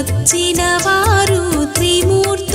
వచ్చిన వారు త్రిమూర్తి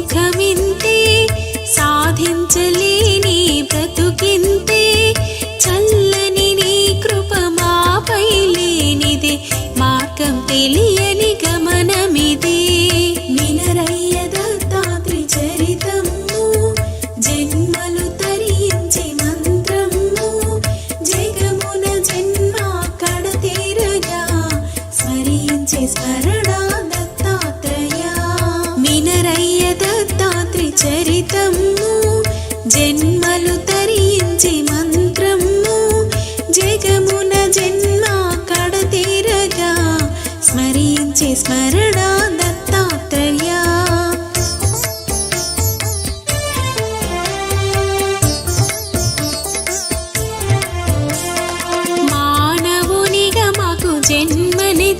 సుఖమింతే సాధించలే.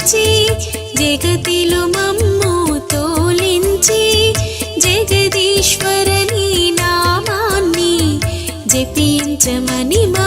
తోలించి జగతిలో మమ్ము తోలించి జగదీశ్వరని నామాన్ని జపించమని మా